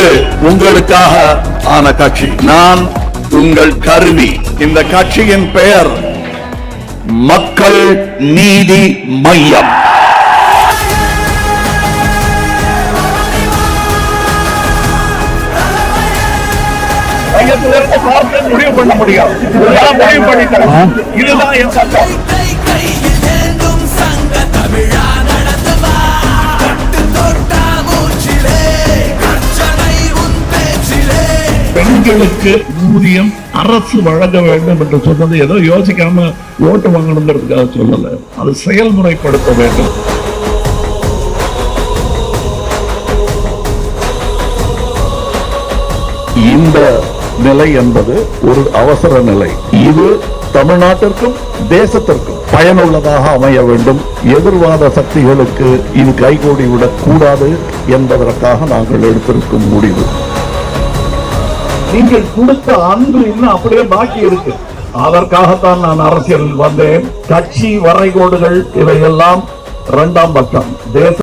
இது உங்களுக்காக ஆன காட்சி. நான் உங்கள் கருவி. இந்த கட்சியின் பெயர் மக்கள் நீதி மையம். முடிவு பண்ண முடியும் இதுதான் என் சட்டம். பெண்களுக்கு ஊதியம் அரசு வழங்க வேண்டும் என்று சொன்னது ஏதோ யோசிக்காம ஓட்டு வாங்கணுங்கிறதுக்காக சொல்லல. அது செயல்முறைப்படுத்த வேண்டும். இந்த நிலை என்பது ஒரு அவசர நிலை. இது தமிழ்நாட்டிற்கும் தேசத்திற்கும் பயனுள்ளதாக அமைய வேண்டும். எதிர்வாத சக்திகளுக்கு இது கைகூடி விடக்கூடாது என்பதற்காக நாங்கள் எடுத்திருக்கும் முடிவு. நீங்கள் கொடுத்த அன்பு இன்னும் அப்படியே பாக்கி இருக்கு. அதற்காகத்தான் நான் அரசியலில் வந்தேன். கட்சி வரைகோடுகள் இவையெல்லாம் இரண்டாம் பட்சம். தேச